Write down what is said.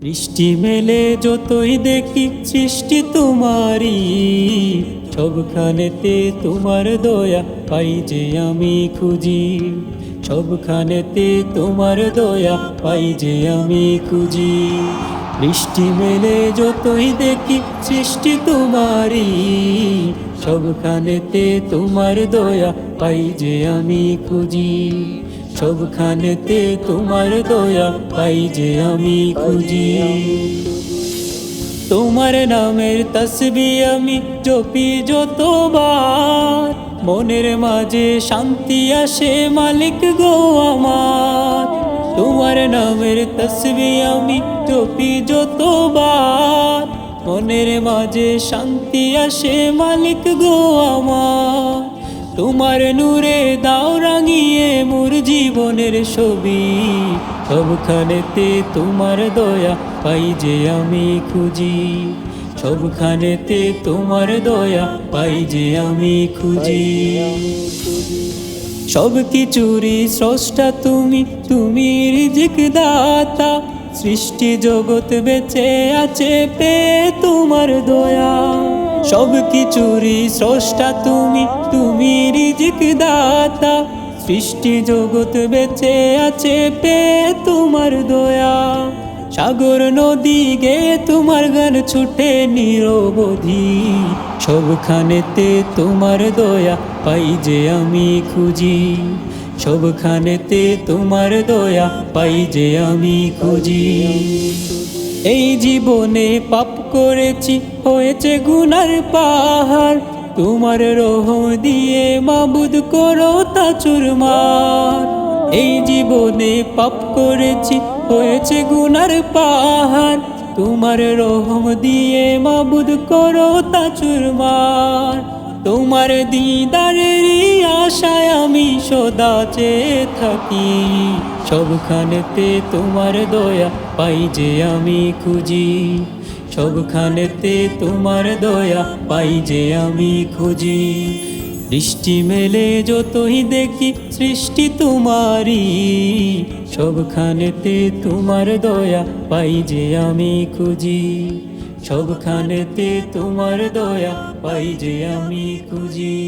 বৃষ্টি মেলে যতই দেখি সৃষ্টি তোমারই। সবখানেতে তোমার দয়া পাই যে আমি খুঁজি। সবখানেতে তোমার দয়া পাই যে আমি খুঁজি। বৃষ্টি মেলে যতই দেখি সৃষ্টি তোমারই। সবখানেতে তোমার দয়া পাই যে আমি খুঁজি। সবখানেতে তোমার দয়া পাই যে আমি খুঁজি। তোমার নামের তসবি আমি জপি যতবার, মনের মাঝে শান্তি আসে মালিক গো আমার। তোমার নামের তসবি আমি জপি যতবার, মনের মাঝে শান্তি আসে মালিক গো আমার। তোমার নূরে দাও রাঙিয়ে মোর জীবনের ছবি। সবখানেতে তোমার দয়া পাই যে আমি খুঁজি। সবখানেতে তোমার দয়া পাই যে আমি খুঁজি। সব কিছুরই স্রষ্টা তুমি তুমি রিজিক দাতা সৃষ্টি জগৎ বেঁচে আছে পে তোমার দয়া। সব কিছুরই স্রষ্টা তুমি তুমি রিজিক দাতা সৃষ্টি জগৎ বেঁচে আছে পে তোমার দয়া। সাগর নদী গে তোমার গান ছুটে নিরবধি। সবখানেতে তোমার দয়া পাই যে আমি খুঁজি। সবখানেতে তোমার দয়া পাই যে আমি খুঁজি। এই জীবনে পাপ করেছি, হয়েছে গুনার পাহাড়। তোমার রোহ দিয়ে মাবুদ করো তা চুরমার। এই জীবনে পাপ করেছি, হয়েছে গুনার পাহাড়। তোমার রহম দিয়ে মাবুদ করো তা চুরমার। তোমার দিদারের আশায় আমি সদা চেয়ে থাকি। সবখানেতে তোমার দয়া পাই যে আমি খুঁজি। সবখানেতে তোমার দয়া পাই যে আমি খুঁজি। দৃষ্টি মেলে যতই দেখি সৃষ্টি তোমারই। সবখানেতে তোমার দয়া পাই যে আমি খুঁজি। সবখানেতে তোমার দয়া পাই যে আমি খুঁজি।